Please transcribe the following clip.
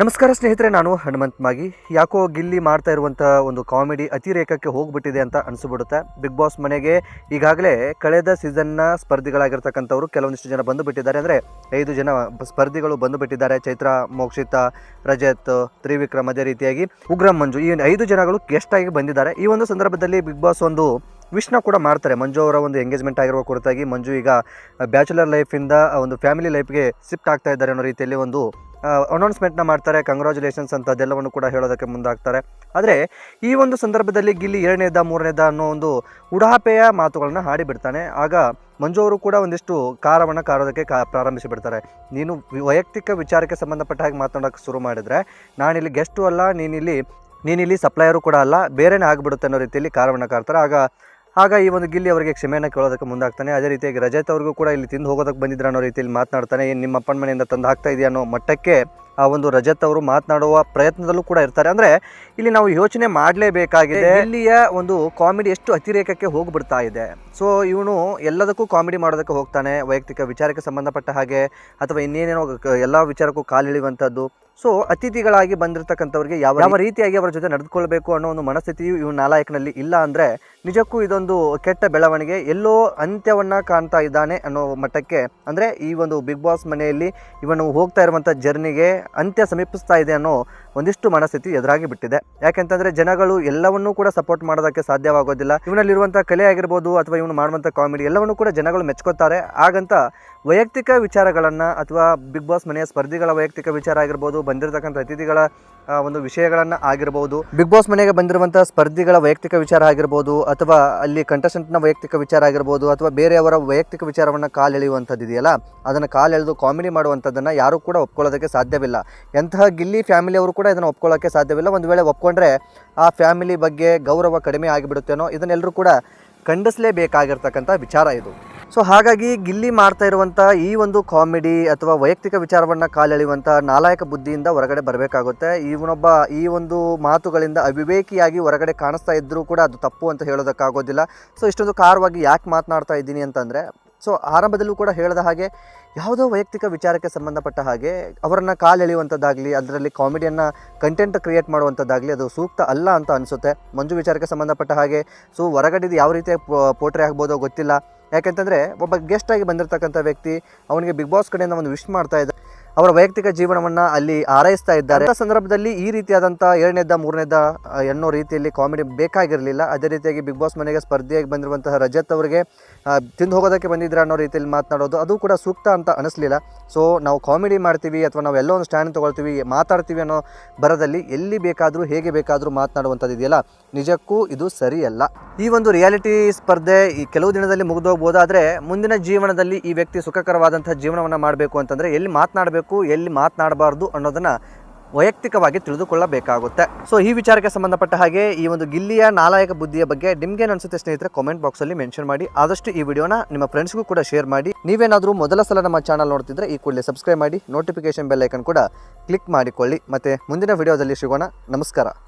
ನಮಸ್ಕಾರ ಸ್ನೇಹಿತರೆ, ನಾನು ಹನುಮಂತ್ ಮಾಗಿ ಯಾಕೋ ಗಿಲ್ಲಿ ಮಾಡ್ತಾ ಇರುವಂಥ ಒಂದು ಕಾಮಿಡಿ ಅತಿರೇಕಕ್ಕೆ ಹೋಗ್ಬಿಟ್ಟಿದೆ ಅಂತ ಅನಿಸ್ಬಿಡುತ್ತೆ. ಬಿಗ್ ಬಾಸ್ ಮನೆಗೆ ಈಗಾಗಲೇ ಕಳೆದ ಸೀಸನ್ನ ಸ್ಪರ್ಧಿಗಳಾಗಿರ್ತಕ್ಕಂಥವ್ರು ಕೆಲವೊಂದಿಷ್ಟು ಜನ ಬಂದು ಬಿಟ್ಟಿದ್ದಾರೆ ಅಂದರೆ ಐದು ಜನ ಸ್ಪರ್ಧಿಗಳು ಬಂದು ಬಿಟ್ಟಿದ್ದಾರೆ ಚೈತ್ರ, ಮೋಕ್ಷಿತಾ, ರಜತ್, ತ್ರಿವಿಕ್ರಮ್ ಅದೇ ರೀತಿಯಾಗಿ. ಉಗ್ರಂ, ಮಂಜು, ಈ ಐದು ಜನಗಳು ಆಗಿ ಬಂದಿದ್ದಾರೆ. ಈ ಒಂದು ಸಂದರ್ಭದಲ್ಲಿ ಬಿಗ್ ಬಾಸ್ ಒಂದು ವಿಶ್ನ ಕೂಡ ಮಾಡ್ತಾರೆ. ಮಂಜು ಅವರ ಒಂದು ಎಂಗೇಜ್ಮೆಂಟ್ ಆಗಿರುವ ಕುರಿತಾಗಿ ಮಂಜು ಈಗ ಬ್ಯಾಚುಲರ್ ಲೈಫಿಂದ ಒಂದು ಫ್ಯಾಮಿಲಿ ಲೈಫ್ಗೆ ಶಿಫ್ಟ್ ಆಗ್ತಾ ಇದ್ದಾರೆ ಅನ್ನೋ ರೀತಿಯಲ್ಲಿ ಒಂದು ಅನೌನ್ಸ್ಮೆಂಟ್ನ ಮಾಡ್ತಾರೆ. ಕಂಗ್ರಾಚುಲೇಷನ್ಸ್ ಅಂತ ಅದೆಲ್ಲವನ್ನು ಕೂಡ ಹೇಳೋದಕ್ಕೆ ಮುಂದಾಗ್ತಾರೆ. ಆದರೆ, ಈ ಒಂದು ಸಂದರ್ಭದಲ್ಲಿ ಗಿಲ್ಲಿ ಎರಡನೇದ, ಮೂರನೇದ ಅನ್ನೋ ಒಂದು ಉಡಾಪೆಯ ಮಾತುಗಳನ್ನ ಹಾಡಿ ಬಿಡ್ತಾನೆ ಆಗ ಮಂಜು ಅವರು ಕೂಡ ಒಂದಿಷ್ಟು ಕಾರವನ್ನು ಕಾರೋದಕ್ಕೆ ಕಾ, ಪ್ರಾರಂಭಿಸಿಬಿಡ್ತಾರೆ. ನೀನು ವೈಯಕ್ತಿಕ ವಿಚಾರಕ್ಕೆ ಸಂಬಂಧಪಟ್ಟ ಹಾಗೆ ಮಾತನಾಡೋಕ್ಕೆ ಶುರು ಮಾಡಿದರೆ, ನಾನಿಲ್ಲಿ ಗೆಸ್ಟು ಅಲ್ಲ, ನೀನಿಲ್ಲಿ ನೀನಿಲ್ಲಿ ಸಪ್ಲೈಯರು ಕೂಡ ಅಲ್ಲ, ಬೇರೆನೇ ಆಗಿಬಿಡುತ್ತೆ ಅನ್ನೋ ರೀತಿಯಲ್ಲಿ ಕಾರವನ್ನು ಕಾರ್ತಾರೆ ಆಗ ಆಗ ಈ ಒಂದು ಗಿಲ್ಲಿ ಅವರಿಗೆ ಕ್ಷಮೆಯನ್ನು ಕೇಳೋದಕ್ಕೆ ಮುಂದಾಗ್ತಾನೆ. ಅದೇ ರೀತಿಯಾಗಿ ರಜತ್ ಅವ್ರಿಗೂ ಕೂಡ ಇಲ್ಲಿ ತಿಂದು ಹೋಗೋದಕ್ಕೆ ಬಂದಿದ್ರ ಅನ್ನೋ ರೀತಿಯಲ್ಲಿ ಮಾತನಾಡ್ತಾನೆ. ಏನು ನಿಮ್ಮ ಅಪ್ಪನ ಮನೆಯಿಂದ ತಂದು ಹಾಕ್ತಾ ಇದೆಯಾ ಅನ್ನೋ ಮಟ್ಟಕ್ಕೆ ಆ ಒಂದು ರಜತ್ ಅವರು ಮಾತನಾಡುವ ಪ್ರಯತ್ನದಲ್ಲೂ ಕೂಡ ಇರ್ತಾರೆ. ಅಂದರೆ ಇಲ್ಲಿ ನಾವು ಯೋಚನೆ ಮಾಡಲೇಬೇಕಾಗಿದೆ. ಇಲ್ಲಿಯ ಒಂದು ಕಾಮಿಡಿ ಎಷ್ಟು ಅತಿರೇಕಕ್ಕೆ ಹೋಗಿಬಿಡ್ತಾ ಇದೆ. ಸೊ ಇವನು ಎಲ್ಲದಕ್ಕೂ ಕಾಮಿಡಿ ಮಾಡೋದಕ್ಕೆ ಹೋಗ್ತಾನೆ. ವೈಯಕ್ತಿಕ ವಿಚಾರಕ್ಕೆ ಸಂಬಂಧಪಟ್ಟ ಹಾಗೆ ಅಥವಾ ಇನ್ನೇನೇನೋ ಎಲ್ಲ ವಿಚಾರಕ್ಕೂ ಕಾಲಿಳಿಯುವಂಥದ್ದು. ಸೊ ಅತಿಥಿಗಳಾಗಿ ಬಂದಿರತಕ್ಕಂಥವ್ರಿಗೆ ಯಾವ ಯಾವ ರೀತಿಯಾಗಿ ಅವರ ಜೊತೆ ನಡೆದುಕೊಳ್ಬೇಕು ಅನ್ನೋ ಒಂದು ಮನಸ್ಥಿತಿಯು ಇವ್ ನಾಲಾಯಕನಲ್ಲಿ ಇಲ್ಲ ಅಂದರೆ ನಿಜಕ್ಕೂ ಇದೊಂದು ಕೆಟ್ಟ ಬೆಳವಣಿಗೆ. ಎಲ್ಲೋ ಅಂತ್ಯವನ್ನು ಕಾಣ್ತಾ ಇದ್ದಾನೆ ಅನ್ನೋ ಮಟ್ಟಕ್ಕೆ ಅಂದರೆ ಈ ಒಂದು ಬಿಗ್ ಬಾಸ್ ಮನೆಯಲ್ಲಿ ಇವನು ಹೋಗ್ತಾ ಇರುವಂಥ ಜರ್ನಿಗೆ ಅಂತ್ಯ ಸಮೀಪಿಸ್ತಾ ಇದೆ ಅನ್ನೋ ಒಂದಿಷ್ಟು ಮನಸ್ಥಿತಿ ಎದುರಾಗಿ ಬಿಟ್ಟಿದೆ. ಯಾಕೆಂತಂದ್ರೆ ಜನಗಳು ಎಲ್ಲವನ್ನೂ ಕೂಡ ಸಪೋರ್ಟ್ ಮಾಡೋದಕ್ಕೆ ಸಾಧ್ಯವಾಗೋದಿಲ್ಲ. ಇವನಲ್ಲಿರುವಂಥ ಕಲೆ ಆಗಿರ್ಬೋದು ಅಥವಾ ಇವನು ಮಾಡುವಂಥ ಕಾಮಿಡಿ ಎಲ್ಲವನ್ನೂ ಕೂಡ ಜನಗಳು ಮೆಚ್ಕೋತಾರೆ. ಹಾಗಂತ ವೈಯಕ್ತಿಕ ವಿಚಾರಗಳನ್ನು ಅಥವಾ ಬಿಗ್ ಬಾಸ್ ಮನೆಯ ಸ್ಪರ್ಧಿಗಳ ವೈಯಕ್ತಿಕ ವಿಚಾರ ಆಗಿರ್ಬೋದು, ಬಂದಿರತಕ್ಕಂಥ ಅತಿಥಿಗಳ ಒಂದು ವಿಷಯಗಳನ್ನು ಆಗಿರ್ಬೋದು ಬಿಗ್ ಬಾಸ್ ಮನೆಗೆ ಬಂದಿರುವಂಥ ಸ್ಪರ್ಧಿಗಳ ವೈಯಕ್ತಿಕ ವಿಚಾರ ಆಗಿರ್ಬೋದು, ಅಥವಾ ಅಲ್ಲಿ ಕಂಟೆಸ್ಟೆಂಟ್ನ ವೈಯಕ್ತಿಕ ವಿಚಾರ ಆಗಿರ್ಬೋದು, ಅಥವಾ ಬೇರೆಯವರ ವೈಯಕ್ತಿಕ ವಿಚಾರವನ್ನು ಕಾಲೆಳೆಯುವಂಥದ್ದು ಇದೆಯಲ್ಲ ಅದನ್ನು ಕಾಲೆಳೆದು ಕಾಮಿಡಿ ಮಾಡುವಂಥದ್ದನ್ನು ಯಾರೂ ಕೂಡ ಒಪ್ಕೊಳ್ಳೋದಕ್ಕೆ ಸಾಧ್ಯವಿಲ್ಲ. ಎಂತಹ ಗಿಲ್ಲಿ ಫ್ಯಾಮಿಲಿಯವರು ಕೂಡ ಇದನ್ನು ಒಪ್ಕೊಳ್ಳೋಕ್ಕೆ ಸಾಧ್ಯವಿಲ್ಲ. ಒಂದು ವೇಳೆ ಒಪ್ಕೊಂಡ್ರೆ ಆ ಫ್ಯಾಮಿಲಿ ಬಗ್ಗೆ ಗೌರವ ಕಡಿಮೆ ಆಗಿಬಿಡುತ್ತೇನೋ ಇದನ್ನೆಲ್ಲರೂ ಕೂಡ ಖಂಡಿಸಲೇಬೇಕಾಗಿರ್ತಕ್ಕಂಥ ವಿಚಾರ ಇದು. ಸೊ ಹಾಗಾಗಿ ಗಿಲ್ಲಿ ಮಾಡ್ತಾ ಇರುವಂಥ ಈ ಒಂದು ಕಾಮಿಡಿ ಅಥವಾ ವೈಯಕ್ತಿಕ ವಿಚಾರವನ್ನು ಕಾಲೆಳೆಯುವಂಥ ನಾಲಾಯಕ ಬುದ್ಧಿಯಿಂದ ಹೊರಗಡೆ ಬರಬೇಕಾಗುತ್ತೆ. ಇವನೊಬ್ಬ ಈ ಒಂದು ಮಾತುಗಳಿಂದ ಅವಿವೇಕಿಯಾಗಿ ಹೊರಗಡೆ ಕಾಣಿಸ್ತಾ ಇದ್ದರೂ ಕೂಡ ಅದು ತಪ್ಪು ಅಂತ ಹೇಳೋದಕ್ಕಾಗೋದಿಲ್ಲ. ಸೊ ಇಷ್ಟೊಂದು ಕಾರವಾಗಿ ಯಾಕೆ ಮಾತನಾಡ್ತಾ ಇದ್ದೀನಿ ಅಂತಂದರೆ ಸೊ ಆರಂಭದಲ್ಲೂ ಕೂಡ ಹೇಳಿದ ಹಾಗೆ ಯಾವುದೋ ವೈಯಕ್ತಿಕ ವಿಚಾರಕ್ಕೆ ಸಂಬಂಧಪಟ್ಟ ಹಾಗೆ ಅವರನ್ನು ಕಾಲೆಳೆಯುವಂಥದ್ದಾಗಲಿ, ಅದರಲ್ಲಿ ಕಾಮಿಡಿಯನ್ನು ಕಂಟೆಂಟ್ ಕ್ರಿಯೇಟ್ ಮಾಡುವಂಥದ್ದಾಗಲಿ ಅದು ಸೂಕ್ತ ಅಲ್ಲ ಅಂತ ಅನಿಸುತ್ತೆ. ಮಂಜು ವಿಚಾರಕ್ಕೆ ಸಂಬಂಧಪಟ್ಟ ಹಾಗೆ ಸೊ ಹೊರಗಡೆದು ಯಾವ ರೀತಿಯ ಪೋಟ್ರೆ ಆಗ್ಬೋದೋ ಗೊತ್ತಿಲ್ಲ. ಯಾಕೆಂತಂದರೆ ಒಬ್ಬ ಗೆಸ್ಟಾಗಿ ಬಂದಿರತಕ್ಕಂಥ ವ್ಯಕ್ತಿ, ಅವನಿಗೆ ಬಿಗ್ ಬಾಸ್ ಕಡೆಯಿಂದ ಒಂದು ವಿಶ್ ಮಾಡ್ತಾ ಇದ್ದ ಅವರ ವೈಯಕ್ತಿಕ ಜೀವನವನ್ನು ಅಲ್ಲಿ ಆರೈಸ್ತಾ ಇದ್ದಾರೆ. ಅಂತ ಸಂದರ್ಭದಲ್ಲಿ ಈ ರೀತಿಯಾದಂಥ ಏಳನೇದ ಮೂರನೇದ ಆ, ಎನ್ನೋ ರೀತಿಯಲ್ಲಿ ಕಾಮಿಡಿ ಬೇಕಾಗಿರಲಿಲ್ಲ. ಅದೇ ರೀತಿಯಾಗಿ ಬಿಗ್ ಬಾಸ್ ಮನೆಗೆ ಸ್ಪರ್ಧೆಯಾಗಿ ಬಂದಿರುವಂತಹ ರಜತ್ ಅವರಿಗೆ ತಿಂದು ಹೋಗೋದಕ್ಕೆ ಬಂದಿದ್ರೆ ಅನ್ನೋ ರೀತಿಯಲ್ಲಿ ಮಾತನಾಡೋದು ಅದು ಕೂಡ ಸೂಕ್ತ ಅಂತ ಅನಿಸ್ಲಿಲ್ಲ. ಸೊ ನಾವು ಕಾಮಿಡಿ ಮಾಡ್ತೀವಿ ಅಥವಾ ನಾವು ಎಲ್ಲೋ ಒಂದು ಸ್ಟ್ಯಾಂಡ್ ತೊಗೊಳ್ತೀವಿ ಮಾತಾಡ್ತೀವಿ ಅನ್ನೋ ಬರದಲ್ಲಿ ಎಲ್ಲಿ ಬೇಕಾದರೂ ಹೇಗೆ ಬೇಕಾದರೂ ಮಾತನಾಡುವಂಥದ್ದು ಇದೆಯಲ್ಲ? ನಿಜಕ್ಕೂ ಇದು ಸರಿಯಲ್ಲ. ಈ ಒಂದು ರಿಯಾಲಿಟಿ ಸ್ಪರ್ಧೆ ಈ ಕೆಲವು ದಿನದಲ್ಲಿ ಮುಗಿದೋಗ್ಬೋದು ಆದರೆ ಮುಂದಿನ ಜೀವನದಲ್ಲಿ ಈ ವ್ಯಕ್ತಿ ಸುಖಕರವಾದಂಥ ಜೀವನವನ್ನು ಮಾಡಬೇಕು ಅಂತಂದರೆ ಎಲ್ಲಿ ಮಾತನಾಡಬೇಕು ಎಲ್ಲಿ ಮಾತನಾಡಬಾರ್ದು ಅನ್ನೋದನ್ನು ವೈಯಕ್ತಿಕವಾಗಿ ತಿಳಿದುಕೊಳ್ಳಬೇಕಾಗುತ್ತೆ. ಸೊ ಈ ವಿಚಾರಕ್ಕೆ ಸಂಬಂಧಪಟ್ಟ ಹಾಗೆ ಈ ಒಂದು ಗಿಲ್ಲಿಯ ನಾಲಾಯಕ ಬುದ್ಧಿಯ ಬಗ್ಗೆ ನಿಮ್ಗೇನು ಅನ್ಸುತ್ತೆ ಸ್ನೇಹಿತರೆ ಕಾಮೆಂಟ್ ಬಾಕ್ಸಲ್ಲಿ ಮೆನ್ಷನ್ ಮಾಡಿ. ಆದಷ್ಟು ಈ ವಿಡಿಯೋನ ನಿಮ್ಮ ಫ್ರೆಂಡ್ಸ್ಗೂ ಕೂಡ ಶೇರ್ ಮಾಡಿ. ನೀವೇನಾದರೂ ಮೊದಲ ಸಲ ನಮ್ಮ ಚಾನಲ್ ನೋಡ್ತಿದ್ರೆ ಈ ಕೂಡಲೇ ಸಬ್ಸ್ಕ್ರೈಬ್ ಮಾಡಿ. ನೋಟಿಫಿಕೇಶನ್ ಬೆಲ್ ಐಕನ್ ಕೂಡ ಕ್ಲಿಕ್ ಮಾಡಿಕೊಳ್ಳಿ. ಮತ್ತೆ ಮುಂದಿನ ವಿಡಿಯೋದಲ್ಲಿ ಸಿಗೋಣ. ನಮಸ್ಕಾರ.